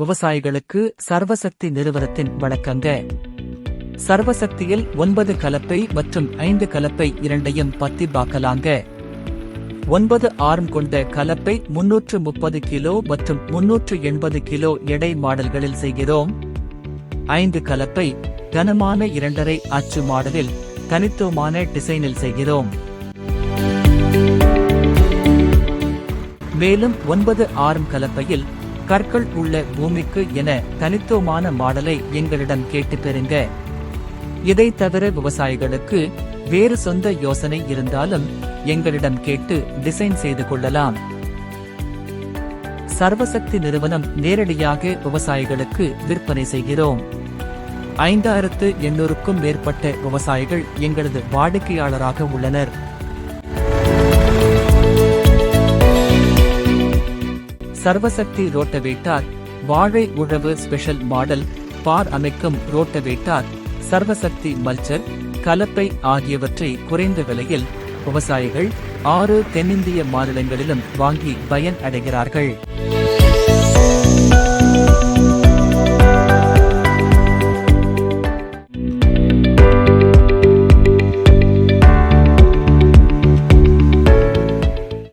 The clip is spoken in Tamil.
விவசாயிகளுக்கு சர்வசக்தி நிறுவனத்தின் வழக்கங்க. சர்வசக்தியில் ஒன்பது கலப்பை மற்றும் ஐந்து கலப்பை இரண்டையும் பத்தி பாக்கலாங்க ஒன்பது ஆர்ம் கொண்ட கலப்பை முன்னூற்று முப்பது கிலோ மற்றும் முன்னூற்று எண்பது கிலோ எடை மாடல்களில் செய்கிறோம். ஐந்து கலப்பை கனமான இரண்டரை அச்சு மாடலில் தனித்துவமான டிசைனில் செய்கிறோம். மேலும் ஒன்பது ஆர்ம் கலப்பையில் கற்கள் உள்ள பூமிக்கு என தனித்துவமான மாடலை எங்களிடம் கேட்டு பெறுங்க. இதை தவிர விவசாயிகளுக்கு வேறு சொந்த யோசனை இருந்தாலும் எங்களிடம் கேட்டு டிசைன் செய்து கொள்ளலாம். சர்வசக்தி நிறுவனம் நேரடியாக விவசாயிகளுக்கு விற்பனை செய்கிறோம். ஐந்தாயிரத்து எண்ணூறுக்கும் மேற்பட்ட விவசாயிகள் எங்களது வாடிக்கையாளராக உள்ளனர். சர்வசக்தி ரோட்டவேட்டார் வாழை உழவு ஸ்பெஷல் மாடல் பார் அமைக்கும் ரோட்டவேட்டார் சர்வசக்தி மல்ச்சர் கலப்பை ஆகியவற்றை குறைந்த விலையில் விவசாயிகள் ஆறு தென்னிந்திய மாநிலங்களிலும் வாங்கி பயன் அடைகிறார்கள்.